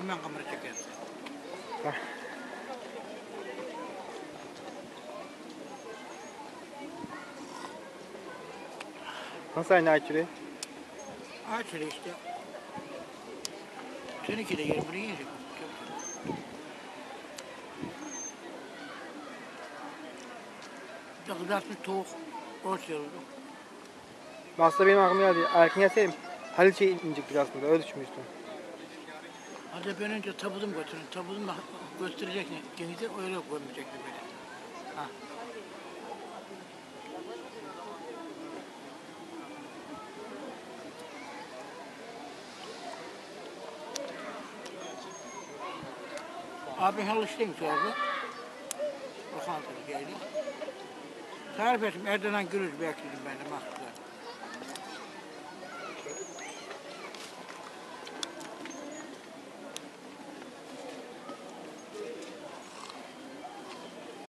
Hemen kamera çekersin. Nasıl aynı Ayçiçeği? Aç şöyle işte. Seninki de yer bunu yiyecek. Kızartmış tavuk. Borç yoruldu. Aslında benim aklıma geldi. Erken yeseydim Halil şey inecektik aslında. Öyle düşünmüştüm. Hadi ben önce tabudum götürün. Tabudum gösterecek ne? Denize öyle koymayacaktı böyle. Ha. Abin çalıştıymış orada. Lokantada geldi. Tarif ettim Erdoğan Gürüz bekledim ben de mahsuslar.